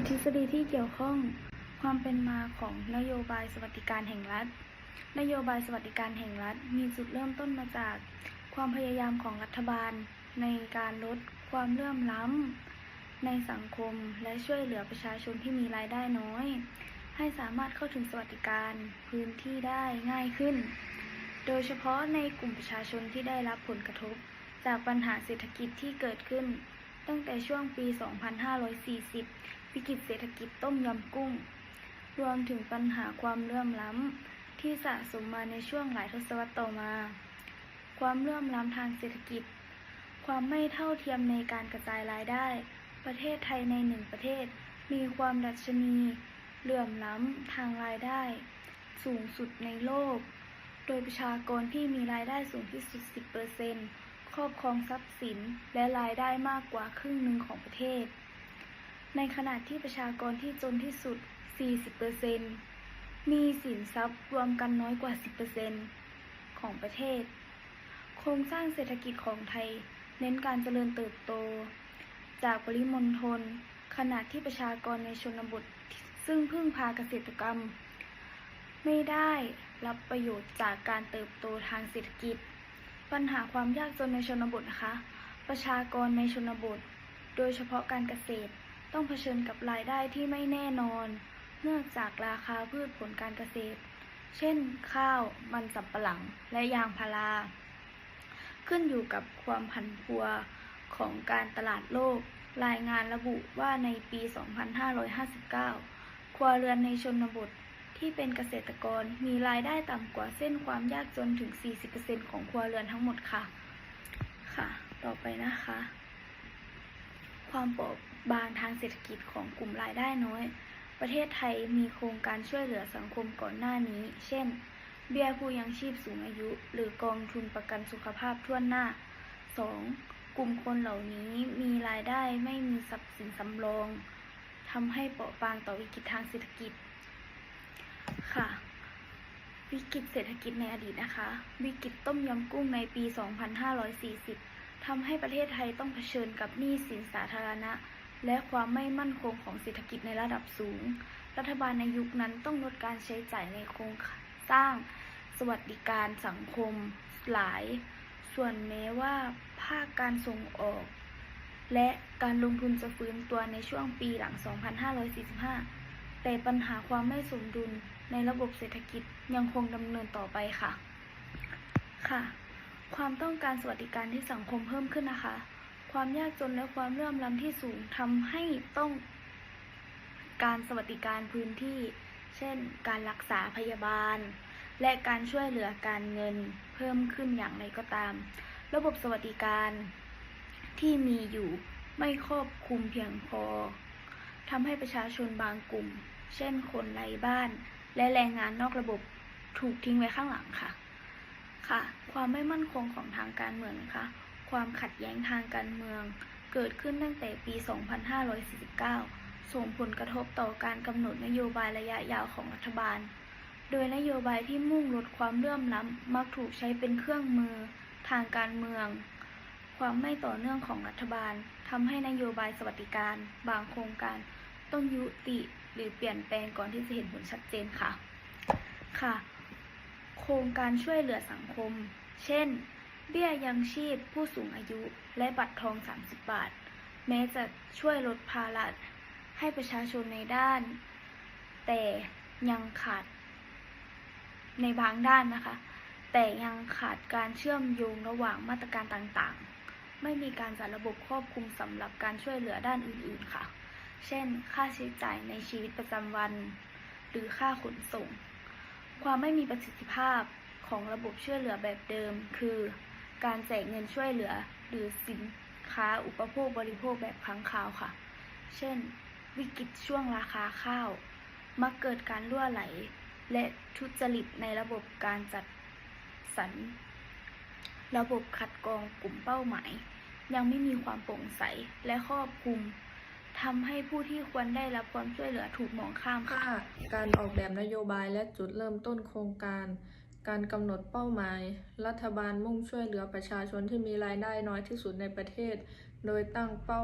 คือทฤษฎีที่เกี่ยวข้องความเป็นมาของนโยบายสวัสดิการแห่งรัฐ นโยบายสวัสดิการแห่งรัฐ มีจุดเริ่มต้นมาจากความพยายามของรัฐบาล ในการลดความเลื่อมล้ำในสังคมและช่วยเหลือประชาชนที่มีรายได้น้อย ให้สามารถเข้าถึงสวัสดิการพื้นที่ได้ง่ายขึ้น โดยเฉพาะในกลุ่มประชาชนที่ได้รับผลกระทบ จากปัญหาเศรษฐกิจที่เกิดขึ้น ตั้งแต่ช่วงปี 2540 วิกฤตเศรษฐกิจต้มยำกุ้ง รวมถึงปัญหาความเลื่อมล้ำ ที่สะสมมาในช่วงหลายทศวรรษต่อมา ความเลื่อมล้ำทางเศรษฐกิจ ความไม่เท่าเทียมในการกระจายรายได้ ประเทศไทยในหนึ่งประเทศ มีความดัชนีเหลื่อมล้ำทางรายได้ สูงสุดในโลก โดยประชากรที่มีรายได้สูงที่สุด 10%ครอบครองทรัพย์สินและรายได้มากกว่าครึ่งหนึ่งของประเทศ ในขณะที่ประชากรที่จนที่สุด 40%มีสินทรัพย์รวมกันน้อยกว่า 10%ของประเทศ โครงสร้างเศรษฐกิจของไทย เน้นการเจริญเติบโต จากปริมณฑลขณะที่ประชากรในชนบทซึ่งพึ่งพาเกษตรกรรม ไม่ได้รับประโยชน์จากการเติบโตทางเศรษฐกิจ ปัญหาความยากจนในชนบทนะคะ ประชากรในชนบท โดยเฉพาะการเกษตร ต้องเผชิญกับรายได้ที่ไม่แน่นอน เนื่องจากราคาพืชผลการเกษตร เช่น ข้าว มันสำปะหลัง และยางพารา ขึ้นอยู่กับความผันผวนของการตลาดโลก รายงานระบุว่าในปี 2559 ครัวเรือนในชนบทที่เป็นเกษตรกรมีรายได้ต่ำกว่าเส้นความยากจนถึง 40%ของครัวเรือนทั้งหมดค่ะ ค่ะ ต่อไปนะคะ ความเปราะ บางทางเศรษฐกิจของกลุ่มรายได้น้อย ประเทศไทยมีโครงการช่วยเหลือสังคมก่อนหน้านี้ เช่น เบี้ยผู้ยังชีพสูงอายุ หรือกองทุนประกันสุขภาพทั่วหน้า 2. กลุ่มคนเหล่านี้มีรายได้ไม่มีทรัพย์สินสำรองทำให้เปราะบางต่อวิกฤตทางเศรษฐกิจ ค่ะ วิกฤตเศรษฐกิจในอดีตนะคะ วิกฤตต้มยำกุ้งในปี 2540ทำให้ประเทศไทยต้องเผชิญกับหนี้สินสาธารณะ และความไม่มั่นคงของเศรษฐกิจในระดับสูง รัฐบาลในยุคนั้นต้องลดการใช้จ่ายในโครงสร้างสวัสดิการสังคมหลาย ส่วนแม้ว่าภาคการส่งออก และการลงทุนจะฟื้นตัวในช่วงปีหลัง 2545 แต่ปัญหาความไม่สมดุลในระบบเศรษฐกิจยังคงดำเนินต่อไปค่ะ ค่ะ ความต้องการสวัสดิการที่สังคมเพิ่มขึ้นนะคะ ความยากจนและความเลื่อมล้ำที่สูงทำให้ต้องการสวัสดิการพื้นที่ เช่น การรักษาพยาบาล และการช่วยเหลือการเงินเพิ่มขึ้นอย่างไรก็ตาม ระบบสวัสดิการที่มีอยู่ไม่ครอบคลุมเพียงพอทำให้ประชาชนบางกลุ่ม เช่นคนไร้บ้าน และแรงงานนอกระบบถูกทิ้งไว้ข้างหลังค่ะ ค่ะ ความไม่มั่นคงของทางการเมืองนะคะ ความขัดแย้งทางการเมือง เกิดขึ้นตั้งแต่ปี 2549 ส่งผลกระทบต่อการกำหนดนโยบายระยะยาวของรัฐบาล โดยนโยบายที่มุ่งลดความเลื่อมล้ำมักถูกใช้เป็นเครื่องมือทางการเมือง ความไม่ต่อเนื่องของรัฐบาลทำให้นโยบายสวัสดิการ บางโครงการต้องยุติหรือเปลี่ยนแปลงก่อนที่จะเห็นผลชัดเจนค่ะ ค่ะ โครงการช่วยเหลือสังคม เช่น เบี้ยยังชีพผู้สูงอายุและบัตรทอง 30 บาท แม้จะช่วยลดภาระให้ประชาชนในด้าน แต่ยังขาด ในบางด้านนะคะ แต่ยังขาดการเชื่อมโยงระหว่างมาตรการต่างๆ ไม่มีการจัดระบบครอบคลุมสำหรับการช่วยเหลือด้านอื่นๆค่ะ เช่น ค่าใช้จ่ายในชีวิตประจำวัน หรือค่าขนส่ง ความไม่มีประสิทธิภาพของระบบช่วยเหลือแบบเดิมคือ การแจกเงินช่วยเหลือ หรือสินค้าอุปโภคบริโภคแบบครั้งคราวค่ะ เช่น วิกฤตช่วงราคาข้าว มักเกิดการรั่วไหล และทุจริตในระบบการจัดสรร ระบบคัดกรองกลุ่มเป้าหมาย ยังไม่มีความโปร่งใสและครอบคลุมทำให้ผู้ที่ควรได้รับความช่วยเหลือถูกมองข้ามค่ะ การออกแบบนโยบายและจุดเริ่มต้นโครงการ การกำหนดเป้าหมาย รัฐบาลมุ่งช่วยเหลือประชาชนที่มีรายได้น้อยที่สุดในประเทศ โดยตั้งเป้า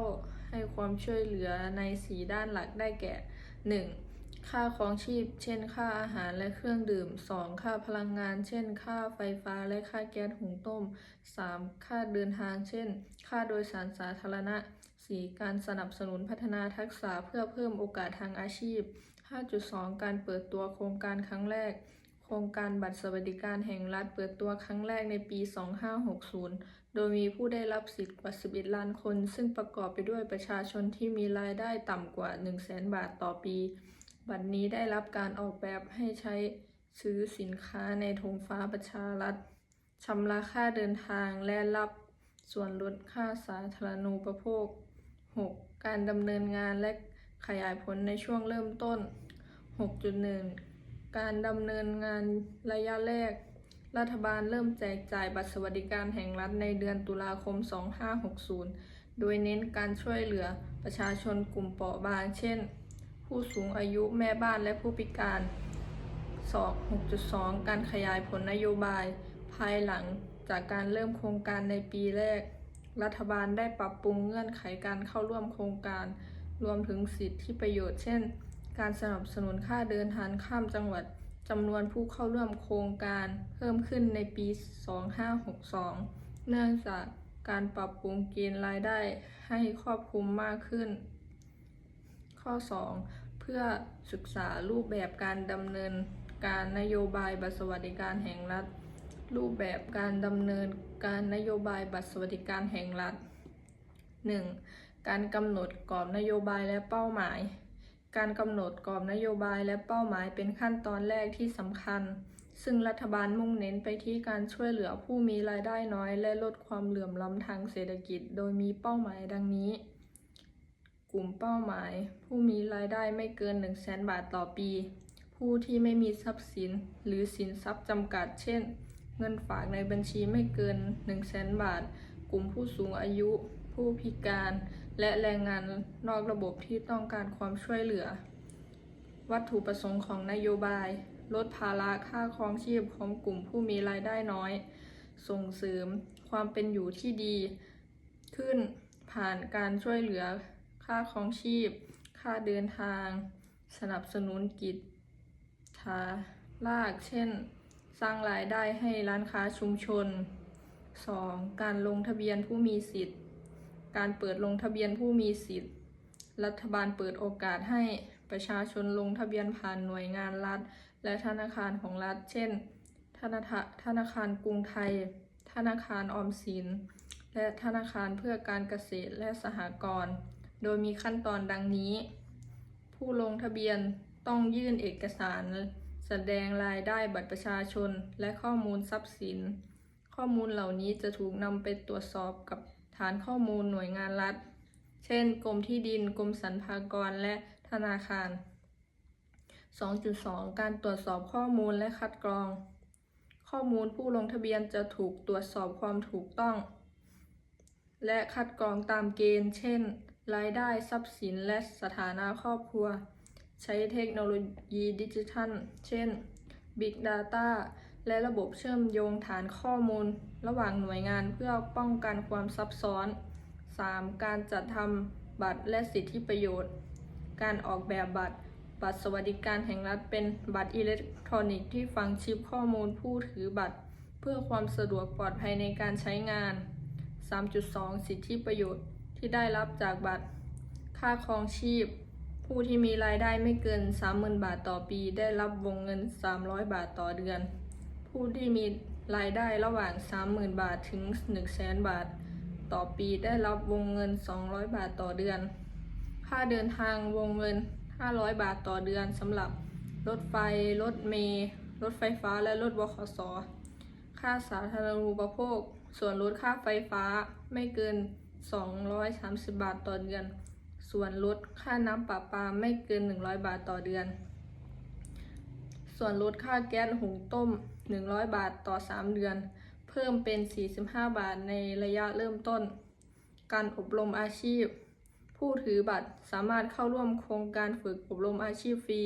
ให้ความช่วยเหลือใน4ด้านหลักได้แก่ 1. ค่าครองชีพ เช่น ค่าอาหารและเครื่องดื่ม 2. ค่าพลังงาน เช่น ค่าไฟฟ้าและค่าแก๊สหุงต้ม 3. ค่าเดินทาง เช่น ค่าโดยสารสาธารณะ 4. การสนับสนุนพัฒนาทักษะเพื่อเพิ่มโอกาสทางอาชีพ 5.2 การเปิดตัวโครงการครั้งแรก โครงการบัตรสวัสดิการแห่งรัฐเปิดตัวครั้งแรกในปี 2560 โดยมีผู้ได้รับสิทธิ์กว่า 11 ล้านคน ซึ่งประกอบไปด้วยประชาชนที่มีรายได้ต่ำกว่า 100,000 บาทต่อปี บัตรนี้ได้รับการออกแบบให้ใช้ซื้อสินค้าในธงฟ้าประชารัฐชำระค่าเดินทางและรับส่วนลดค่าสาธารณูปโภค 6. การดำเนินงานและขยายผลในช่วงเริ่มต้น 6.1 การดำเนินงานระยะแรก รัฐบาลเริ่มแจกจ่ายบัตรสวัสดิการแห่งรัฐในเดือนตุลาคม 2560 โดยเน้นการช่วยเหลือประชาชนกลุ่มเปราะบาง เช่น ผู้สูงอายุแม่บ้านและผู้พิการ6.2 การขยายผลนโยบาย ภายหลังจากการเริ่มโครงการในปีแรก รัฐบาลได้ปรับปรุงเงื่อนไขการเข้าร่วมโครงการ รวมถึงสิทธิประโยชน์ เช่น การสนับสนุนค่าเดินทางข้ามจังหวัดจำนวนผู้เข้าร่วมโครงการเพิ่มขึ้นในปี 2562 เนื่องจากการปรับปรุงเกณฑ์รายได้ให้ครอบคลุมมากขึ้น ข้อ 2 เพื่อศึกษารูปแบบการดำเนินการนโยบายบัตรสวัสดิการแห่งรัฐ รูปแบบการดำเนินการนโยบายบัตรสวัสดิการแห่งรัฐ 1. การกำหนดกรอบนโยบายและเป้าหมาย การกำหนดกรอบนโยบายและเป้าหมายเป็นขั้นตอนแรกที่สำคัญ ซึ่งรัฐบาลมุ่งเน้นไปที่การช่วยเหลือผู้มีรายได้น้อย และลดความเหลื่อมล้ำทางเศรษฐกิจ โดยมีเป้าหมายดังนี้ กลุ่มเป้าหมาย ผู้มีรายได้ไม่เกิน 1 0 0 0 0แบาทต่อปี ผู้ที่ไม่มีทรัพย์สิน หรือสินทรัพย์จำกัด เช่น เงินฝากในบัญชีไม่เกิน 1 0 0 0 0แบาท กลุ่มผู้สูงอายุ ผู้พิการ และแรงงานนอกระบบที่ต้องการความช่วยเหลือ วัตถุประสงค์ของนโยบาย ลดภาระค่าครองชีพของกลุ่มผู้มีรายได้น้อย ส่งเสริมความเป็นอยู่ที่ดี ขึ้นผ่านการช่วยเหลือ ค่าครองชีพ ค่าเดินทาง สนับสนุนกิจทาลาก เช่น สร้างรายได้ให้ร้านค้าชุมชน 2. การลงทะเบียนผู้มีสิทธิ์ การเปิดลงทะเบียนผู้มีสิทธิ์ รัฐบาลเปิดโอกาสให้ประชาชนลงทะเบียนผ่านหน่วยงานรัฐ และธนาคารของรัฐ เช่น ธนาคารธนาคารกรุงไทย ธนาคารออมสิน และธนาคารเพื่อการเกษตรและสหกรณ์ โดยมีขั้นตอนดังนี้ ผู้ลงทะเบียนต้องยื่นเอกสาร แสดงรายได้บัตรประชาชน และข้อมูลทรัพย์สิน ข้อมูลเหล่านี้จะถูกนำไปตรวจสอบกับ ฐานข้อมูลหน่วยงานรัฐ เช่น กรมที่ดิน กรมสรรพากร และธนาคาร 2.2 การตรวจสอบข้อมูลและคัดกรอง ข้อมูลผู้ลงทะเบียนจะถูกตรวจสอบความถูกต้อง และคัดกรองตามเกณฑ์ เช่น รายได้ทรัพย์สินและสถานะครอบครัว ใช้เทคโนโลยีดิจิทัล เช่น Big Data และระบบเชื่อมโยงฐานข้อมูล ระหว่างหน่วยงานเพื่อป้องกันความซับซ้อน 3. การจัดทำบัตรและสิทธิประโยชน์ การออกแบบบัตร บัตรสวัสดิการแห่งรัฐเป็นบัตรอิเล็กทรอนิกส์ที่ฝังชิปข้อมูลผู้ถือบัตร เพื่อความสะดวกปลอดภัยในการใช้งาน 3.2 สิทธิประโยชน์ที่ได้รับจากบัตร ค่าครองชีพ ผู้ที่มีรายได้ไม่เกิน 30,000 บาทต่อปี ได้รับวงเงิน 300 บาทต่อเดือน ผู้ที่มีรายได้ระหว่าง 30,000 บาทถึง 100,000 บาท ต่อปีได้รับวงเงิน 200 บาทต่อเดือน ค่าเดินทางวงเงิน 500 บาทต่อเดือนสำหรับรถไฟ รถเมล์รถไฟฟ้าและรถบขส ค่าสาธารณูปโภค ส่วนลดค่าไฟฟ้าไม่เกิน 230 บาทต่อเดือน ส่วนลดค่าน้ำประปาไม่เกิน 100 บาทต่อเดือน ส่วนลดค่าแก๊สหุงต้ม 100 บาทต่อ 3 เดือน เพิ่มเป็น 45 บาทในระยะเริ่มต้น การอบรมอาชีพ ผู้ถือบัตรสามารถเข้าร่วมโครงการฝึกอบรมอาชีพฟรี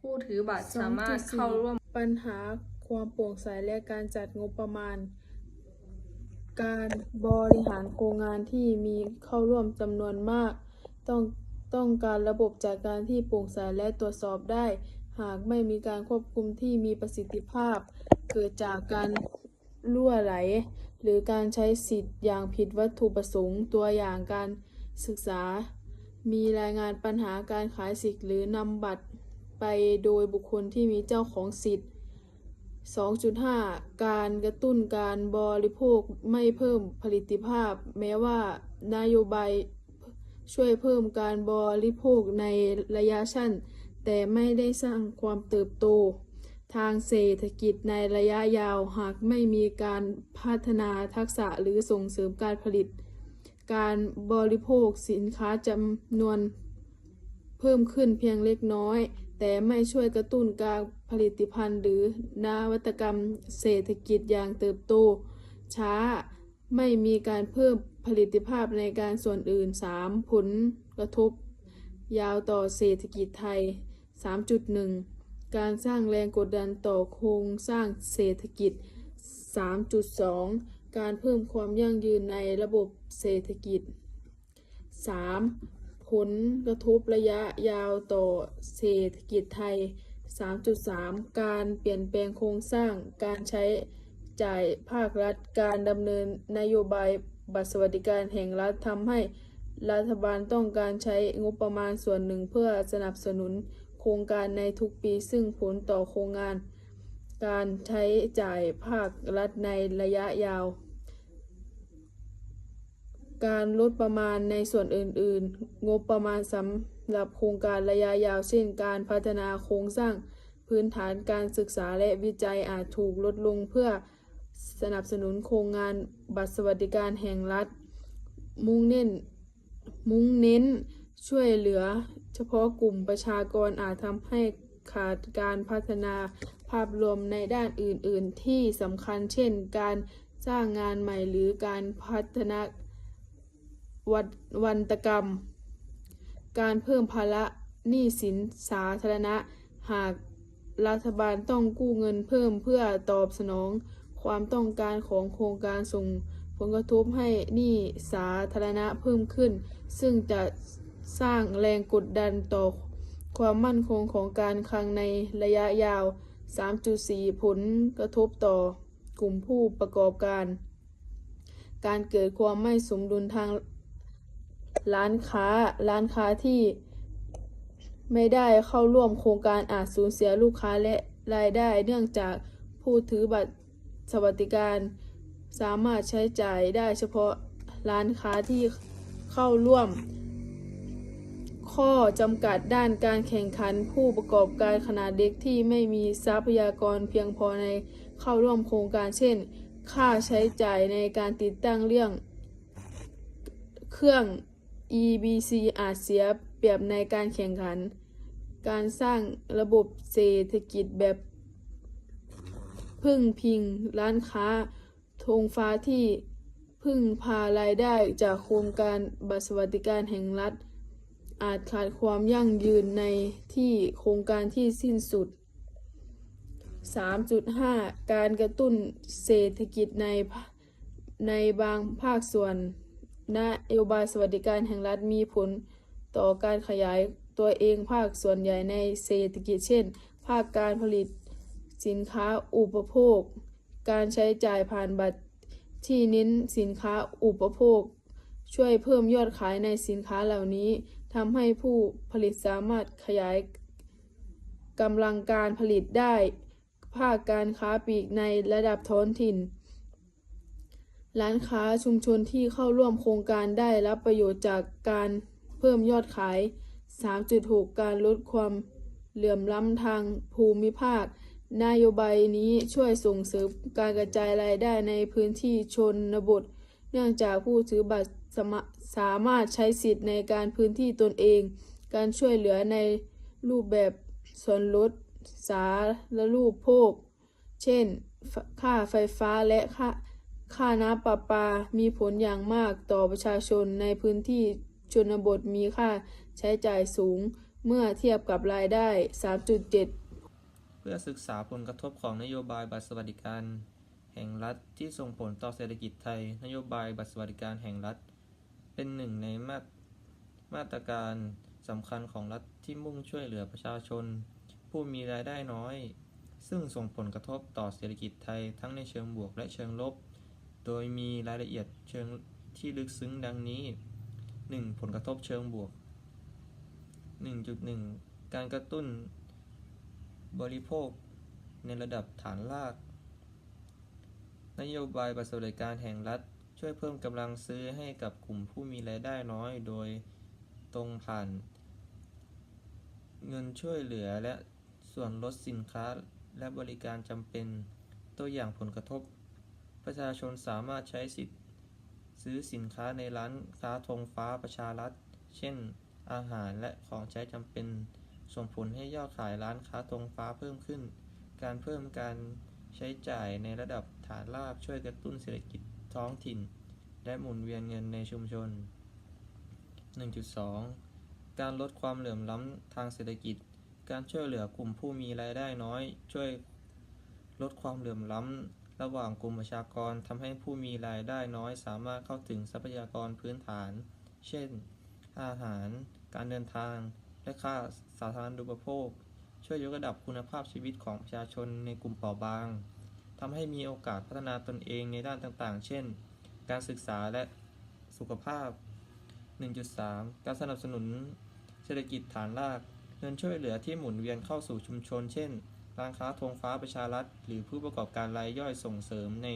ผู้ถือบัตรสามารถเข้าร่วมปัญหาความโปร่งใสและการจัดงบประมาณ การบริหารโครงงานที่มีเข้าร่วมจำนวนมาก ต้องต้องการระบบจัดการที่โปร่งใสและตรวจสอบได้ หากไม่มีการควบคุมที่มีประสิทธิภาพ เกิดจากการรั่วไหล หรือการใช้สิทธิ์อย่างผิดวัตถุประสงค์ตัวอย่างการศึกษา มีรายงานปัญหาการขายสิทธิ์หรือนำบัตรไปโดยบุคคลที่มีเจ้าของสิทธิ์ 2.5 การกระตุ้นการบริโภคไม่เพิ่มผลิตภาพ แม้ว่านโยบายช่วยเพิ่มการบริโภคในระยะสั้น แต่ไม่ได้สร้างความเติบโต ทางเศรษฐกิจในระยะยาวหากไม่มีการพัฒนาทักษะหรือส่งเสริมการผลิต การบริโภคสินค้าจำนวนเพิ่มขึ้นเพียงเล็กน้อย แต่ไม่ช่วยกระตุ้นการผลิตภัณฑ์หรือนวัตกรรมเศรษฐกิจอย่างเติบโต ช้าไม่มีการเพิ่มผลิตภาพในการส่วนอื่น 3. ผลกระทบยาวต่อเศรษฐกิจไทย 3.1 การสร้างแรงกดดันต่อโครงสร้างเศรษฐกิจ 3.2 การเพิ่มความยั่งยืนในระบบเศรษฐกิจ 3. ผลกระทบระยะยาวต่อเศรษฐกิจไทย 3.3 การเปลี่ยนแปลงโครงสร้าง การใช้จ่ายภาครัฐ การดำเนินนโยบายบัตรสวัสดิการแห่งรัฐทำให้รัฐบาลต้องการใช้งบประมาณส่วนหนึ่งเพื่อสนับสนุน โครงการในทุกปีซึ่งผลต่อโครงงาน การใช้จ่ายภาครัฐในระยะยาว การลดประมาณในส่วนอื่น ๆ งบประมาณสำหรับโครงการระยะยาว เช่น การพัฒนาโครงสร้างพื้นฐานการศึกษาและวิจัยอาจถูกลดลงเพื่อสนับสนุนโครงงานบัตรสวัสดิการแห่งรัฐ มุ่งเน้นมุ่งเน้นช่วยเหลือ เฉพาะกลุ่มประชากรอาจทำให้ขาดการพัฒนาภาพรวมในด้านอื่น ๆ ที่สำคัญเช่น การสร้างงานใหม่หรือการพัฒนาวัตวันตกรรม การเพิ่มภาระหนี้สินสาธารณะ หากรัฐบาลต้องกู้เงินเพิ่มเพื่อตอบสนองความต้องการของโครงการส่งผลกระทบให้หนี้สาธารณะเพิ่มขึ้น ซึ่งจะ สร้างแรงกดดันต่อความมั่นคงของการคลังในระยะยาว 3.4 ผลกระทบต่อกลุ่มผู้ประกอบการ การเกิดความไม่สมดุลทางร้านค้า ร้านค้าที่ไม่ได้เข้าร่วมโครงการอาจสูญเสียลูกค้าและรายได้ เนื่องจากผู้ถือบัตรสวัสดิการสามารถใช้จ่ายได้เฉพาะร้านค้าที่เข้าร่วม ข้อจำกัดด้านการแข่งขันผู้ประกอบการขนาดเล็กที่ไม่มีทรัพยากรเพียงพอในเข้าร่วมโครงการเช่น ค่าใช้จ่ายในการติดตั้งเรื่อง เครื่อง EBC อาจเสียเปรียบในการแข่งขัน การสร้างระบบเศรษฐกิจแบบพึ่งพิงร้านค้าธงฟ้าที่พึ่งพารายได้จากโครงการบัตรสวัสดิการแห่งรัฐ อาจขาดความยั่งยืนในที่โครงการที่สิ้นสุด 3.5 การกระตุ้นเศรษฐกิจในในบางภาคส่วนนโยบายสวัสดิการแห่งรัฐมีผลต่อการขยายตัวเองภาคส่วนใหญ่ในเศรษฐกิจเช่น ภาคการผลิตสินค้าอุปโภค การใช้จ่ายผ่านบัตรที่เน้นสินค้าอุปโภค ช่วยเพิ่มยอดขายในสินค้าเหล่านี้ ทำให้ผู้ผลิตสามารถขยายกำลังการผลิตได้ ภาคการค้าปลีกในระดับท้องถิ่น ร้านค้าชุมชนที่เข้าร่วมโครงการได้รับประโยชน์จากการเพิ่มยอดขาย 3.6 การลดความเหลื่อมล้ำทางภูมิภาค นโยบายนี้ช่วยส่งเสริมการกระจายรายได้ในพื้นที่ชนบท เนื่องจากผู้ถือบัตร สมสามารถใช้สิทธิ์ในการพื้นที่ตนเอง การช่วยเหลือในรูปแบบส่วนลดสาและรูปโภค เช่น ค่าไฟฟ้าและค่าค่าน้ำประปา มีผลอย่างมากต่อประชาชนในพื้นที่ชนบทมีค่าใช้จ่ายสูงเมื่อเทียบกับรายได้ 3.7 เพื่อศึกษาผลกระทบของนโยบายบัตรสวัสดิการ แห่งรัฐที่ส่งผลต่อเศรษฐกิจไทย นโยบายบัตรสวัสดิการแห่งรัฐ เป็นหนึ่งในมาตรมาตรการสำคัญของรัฐที่มุ่งช่วยเหลือประชาชน ผู้มีรายได้น้อย ซึ่งส่งผลกระทบต่อเศรษฐกิจไทยทั้งในเชิงบวกและเชิงลบ โดยมีรายละเอียดเชิงที่ลึกซึ้งดังนี้ 1. ผลกระทบเชิงบวก 1.1 การกระตุ้น บริโภค ในระดับฐานราก นโยบายบัตรสวัสดิการแห่งรัฐ ช่วยเพิ่มกำลังซื้อให้กับกลุ่มผู้มีรายได้น้อย โดยตรงผ่าน เงินช่วยเหลือและส่วนลดสินค้าและบริการจำเป็นตัวอย่างผลกระทบ ประชาชนสามารถใช้สิทธิ์ซื้อสินค้าในร้านค้าธงฟ้าประชารัฐ เช่น อาหารและของใช้จำเป็น ส่งผลให้ยอดขายร้านค้าธงฟ้าเพิ่มขึ้น การเพิ่มการใช้จ่ายในระดับฐานรากช่วยกระตุ้นเศรษฐกิจ ท้องถิ่น และหมุนเวียนเงินในชุมชน 1.2 การลดความเหลื่อมล้ำทางเศรษฐกิจ การช่วยเหลือกลุ่มผู้มีรายได้น้อย ช่วยลดความเหลื่อมล้ำ ระหว่างกลุ่มประชากรทำให้ผู้มีรายได้น้อยสามารถเข้าถึงทรัพยากรพื้นฐาน เช่น อาหาร การเดินทาง และค่าสาธารณูปโภค ช่วยยกระดับคุณภาพชีวิตของประชาชนในกลุ่มเปราะบาง ทำให้มีโอกาสพัฒนาตนเองในด้านต่างๆ เช่น การศึกษาและสุขภาพ 1.3 การสนับสนุนเศรษฐกิจฐานรากเงินช่วยเหลือที่หมุนเวียนเข้าสู่ชุมชน เช่น ร้านค้าธงฟ้าประชารัฐ หรือผู้ประกอบการรายย่อยส่งเสริมใน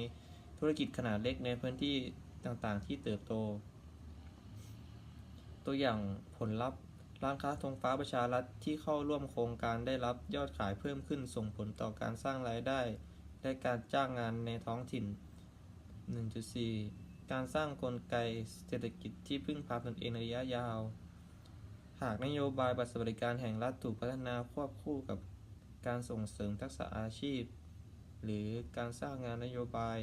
ธุรกิจขนาดเล็กในพื้นที่ต่างๆ ที่เติบโต ตัวอย่างผลลัพธ์ ร้านค้าธงฟ้าประชารัฐที่เข้าร่วมโครงการได้รับยอดขายเพิ่มขึ้นส่งผลต่อการสร้างรายได้ และการจ้างงานในท้องถิ่น 1.4 การสร้างกลไกเศรษฐกิจที่พึ่งพาตนเองในระยะยาว หากนโยบายบัตรสวัสดิการแห่งรัฐถูกพัฒนาควบคู่กับการส่งเสริมทักษะอาชีพ หรือการสร้างงานนโยบาย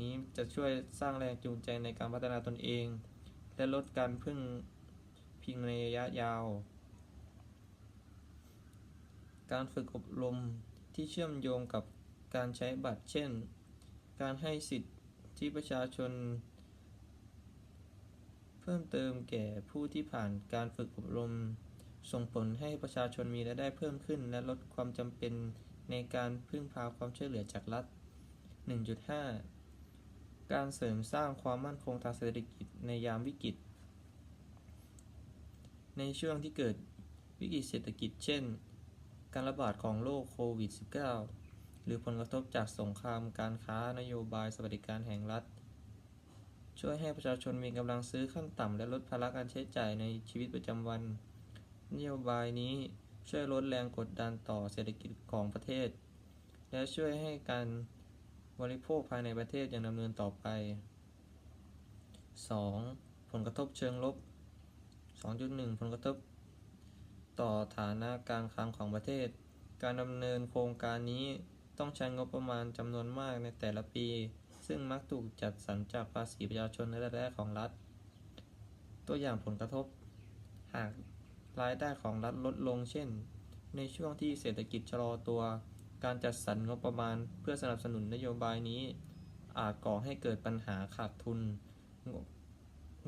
นี้จะช่วยสร้างแรงจูงใจในการพัฒนาตนเอง และลดการพึ่งพิงในระยะยาว การฝึกอบรมที่เชื่อมโยงกับ การใช้บัตร เช่น การให้สิทธิที่ประชาชน เพิ่มเติมแก่ผู้ที่ผ่านการฝึกอบรม ส่งผลให้ประชาชนมีรายได้เพิ่มขึ้น และลดความจำเป็นในการพึ่งพาความช่วยเหลือจากรัฐ 1.5 การเสริมสร้างความมั่นคงทางเศรษฐกิจในยามวิกฤต ในช่วงที่เกิดวิกฤตเศรษฐกิจ เช่น การระบาดของโรคโควิด -19 หรือผลกระทบจากสงครามการค้านโยบายสวัสดิการแห่งรัฐ ช่วยให้ประชาชนมีกำลังซื้อขั้นต่ำและลดภาระการใช้จ่ายในชีวิตประจำวัน นโยบายนี้ช่วยลดแรงกดดันต่อเศรษฐกิจของประเทศ และช่วยให้การบริโภคภายในประเทศยังดำเนินต่อไป 2. ผลกระทบเชิงลบ 2.1 ผลกระทบ ต่อฐานะการคลังของประเทศ การดำเนินโครงการนี้ ต้องใช้งบประมาณจำนวนมากในแต่ละปี ซึ่งมักถูกจัดสรรจากภาษีประชาชนในรายได้ของรัฐ ตัวอย่างผลกระทบ หากรายได้ของรัฐลดลง เช่น ในช่วงที่เศรษฐกิจชะลอตัว การจัดสรรงบประมาณเพื่อสนับสนุนนโยบายนี้ อาจก่อให้เกิดปัญหาขาดทุน งบ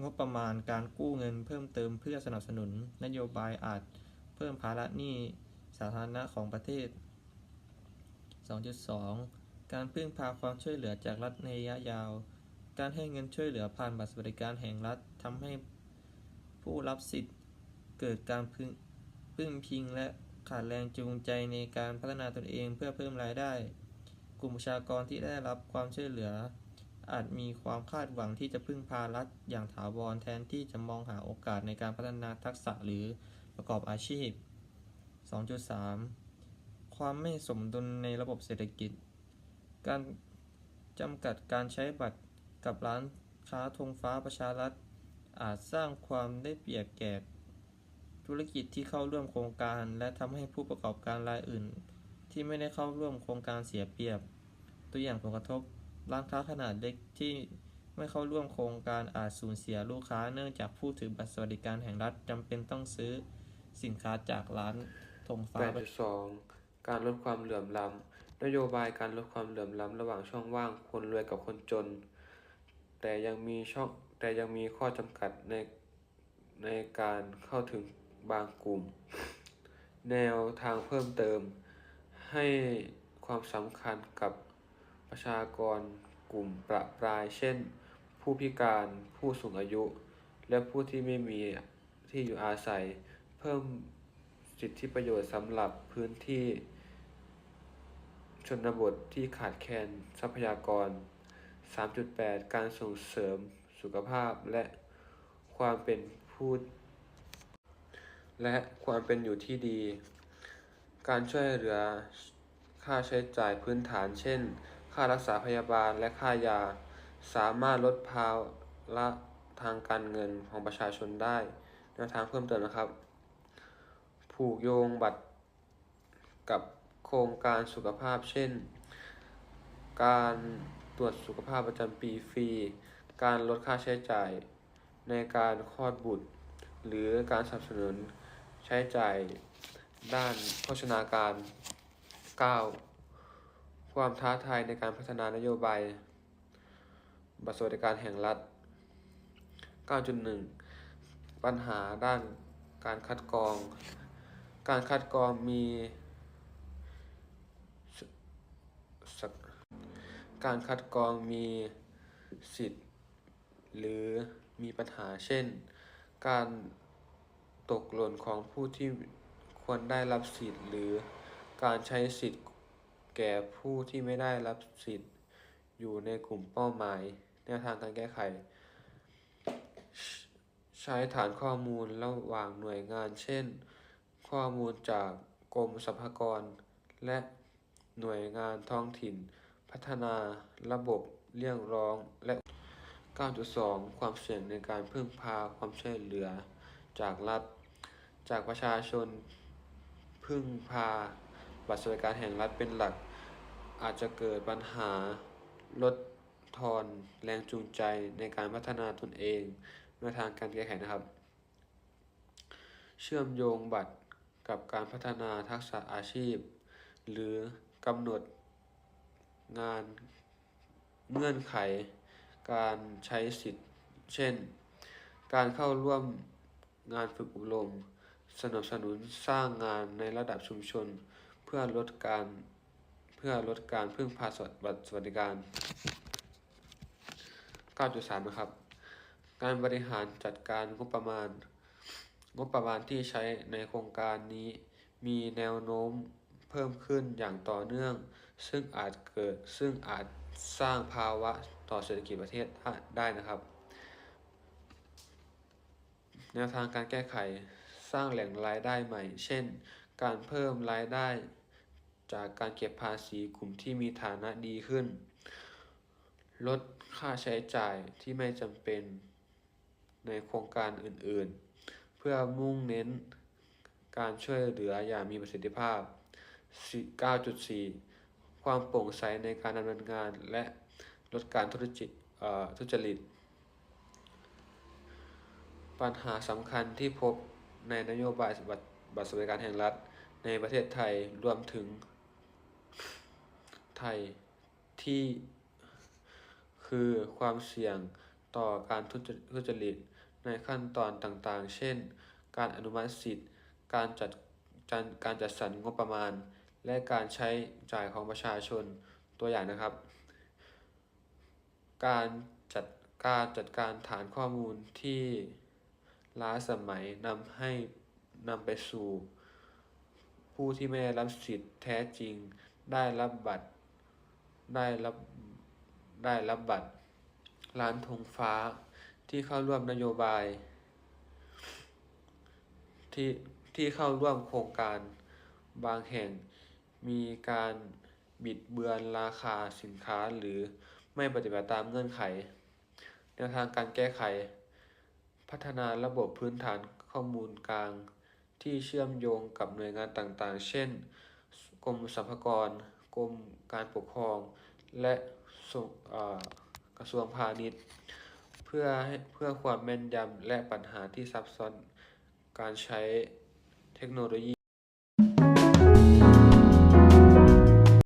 งบประมาณการกู้เงินเพิ่มเติมเพื่อสนับสนุนนโยบายอาจเพิ่มภาระหนี้สาธารณะของประเทศ 2.2 การพึ่งพาความช่วยเหลือจากรัฐในระยะยาว การให้เงินช่วยเหลือผ่านบัตรสวัสดิการแห่งรัฐทำให้ผู้รับสิทธิ์เกิดการพึ่งพึ่งพิงและขาดแรงจูงใจในการพัฒนาตนเองเพื่อเพิ่มรายได้ กลุ่มประชากรที่ได้รับความช่วยเหลือ อาจมีความคาดหวังที่จะพึ่งพารัฐอย่างถาวรแทนที่จะมองหาโอกาสในการพัฒนาทักษะหรือประกอบอาชีพ 2.3 ความไม่สมดุลในระบบเศรษฐกิจ การจำกัดการใช้บัตรกับร้านค้าธงฟ้าประชารัฐ อาจสร้างความได้เปรียบแก่ธุรกิจที่เข้าร่วมโครงการ และทำให้ผู้ประกอบการรายอื่น ที่ไม่ได้เข้าร่วมโครงการเสียเปรียบ ตัวอย่างผลกระทบ ร้านค้าขนาดเล็กที่ไม่เข้าร่วมโครงการอาจสูญเสียลูกค้าเนื่องจากผู้ถือบัตรสวัสดิการแห่งรัฐจำเป็นต้องซื้อสินค้าจากร้านธงฟ้า8.2 การลดความเหลื่อมล้ำ นโยบายการลดความเหลื่อมล้ำระหว่างช่องว่างคนรวยกับคนจน แต่ยังมีช่องแต่ยังมีข้อจำกัดในในการเข้าถึงบางกลุ่ม แนวทางเพิ่มเติม ให้ความสำคัญกับประชากรกลุ่มประปราย เช่น ผู้พิการผู้สูงอายุ และผู้ที่ไม่มีที่อยู่อาศัยเพิ่ม สิทธิประโยชน์สำหรับพื้นที่ ชนบทที่ขาดแคลนทรัพยากร 3.8 การส่งเสริมสุขภาพและความเป็นผู้และความเป็นอยู่ที่ดี การช่วยเหลือค่าใช้จ่ายพื้นฐาน เช่น ค่ารักษาพยาบาลและค่ายา สามารถลดภาระทางการเงินของประชาชนได้แนวทางเพิ่มเติมนะครับ ผูกโยงบัตรกับโครงการสุขภาพ เช่น การตรวจสุขภาพประจำปีฟรี การลดค่าใช้จ่ายในการคลอดบุตร หรือการสนับสนุนใช้จ่ายด้านโภชนาการ 9. ความท้าทายในการพัฒนานโยบาย บัตรสวัสดิการแห่งรัฐ 9.1 ปัญหาด้านการคัดกรอง การคัดกรองมีการคัดกรองมีสิทธิ์ หรือมีปัญหาเช่น การตกหล่นของผู้ที่ควรได้รับสิทธิ์ หรือการใช้สิทธิ์แก่ผู้ที่ไม่ได้รับสิทธิ์ อยู่ในกลุ่มเป้าหมายแนวทางการแก้ไข ใช้ฐานข้อมูลระหว่างหน่วยงาน เช่น ข้อมูลจากกรมสรรพากร และหน่วยงานท้องถิ่น พัฒนาระบบเรียกร้องและ 9.2 ความเสี่ยงในการพึ่งพาความช่วยเหลือ จากรัฐ จากประชาชนพึ่งพาบัตรสวัสดิการแห่งรัฐเป็นหลัก อาจจะเกิดปัญหาลดทอนแรงจูงใจในการพัฒนาตนเองแนทางการแก้ไขนะครับ เชื่อมโยงบัตร กับการพัฒนาทักษะอาชีพ หรือกำหนดงานเงื่อนไข การใช้สิทธิ์ เช่น การเข้าร่วมงานฝึกอบรม สนับสนุนสร้างงานในระดับชุมชน เพื่อลดการเพื่อลดการพึ่งพาสวัสบัตรสวัสดิการ 9.3 นะครับ การบริหารจัดการงบประมาณ งบประมาณที่ใช้ในโครงการนี้มีแนวโน้มเพิ่มขึ้นอย่างต่อเนื่อง ซึ่งอาจเกิดซึ่งอาจสร้างภาวะต่อเศรษฐกิจประเทศได้นะครับ แนวทางการแก้ไขสร้างแหล่งรายได้ใหม่ เช่น การเพิ่มรายได้จากการเก็บภาษีกลุ่มที่มีฐานะดีขึ้น ลดค่าใช้จ่ายที่ไม่จำเป็นในโครงการอื่นๆ เพื่อมุ่งเน้นการช่วยเหลืออย่างมีประสิทธิภาพ 9.4 ความโปร่งใสในการดำเนินงานและลดการทุจริต ปัญหาสำคัญที่พบในนโยบายบัตรบัตรสวัสดิการแห่งรัฐในประเทศไทยรวมถึงไทยที่คือความเสี่ยงต่อการทุจริต ในขั้นตอนต่างๆ เช่น การอนุมัติสิทธิ์ การจัดการการจัดสรรงบประมาณ และการใช้จ่ายของประชาชนตัวอย่างนะครับ การจัดการจัดการฐานข้อมูลที่ล้าสมัยนำให้นำไปสู่ ผู้ที่ไม่ได้รับสิทธิ์แท้จริง ได้รับบัตร ได้รับได้รับบัตรร้านธงฟ้า ที่เข้าร่วมนโยบาย ที่ที่เข้าร่วมโครงการบางแห่งมีการบิดเบือนราคาสินค้าหรือไม่ปฏิบัติตามเงื่อนไขแนวทางการแก้ไข พัฒนาระบบพื้นฐานข้อมูลกลาง ที่เชื่อมโยงกับหน่วยงานต่างๆ เช่น กรมสรรพากร กรมการปกครอง และกระทรวงพาณิชย์ พื่อเพื่อความแม่นยำและปัญหาที่ซับซ้อนการใช้เทคโนโลยี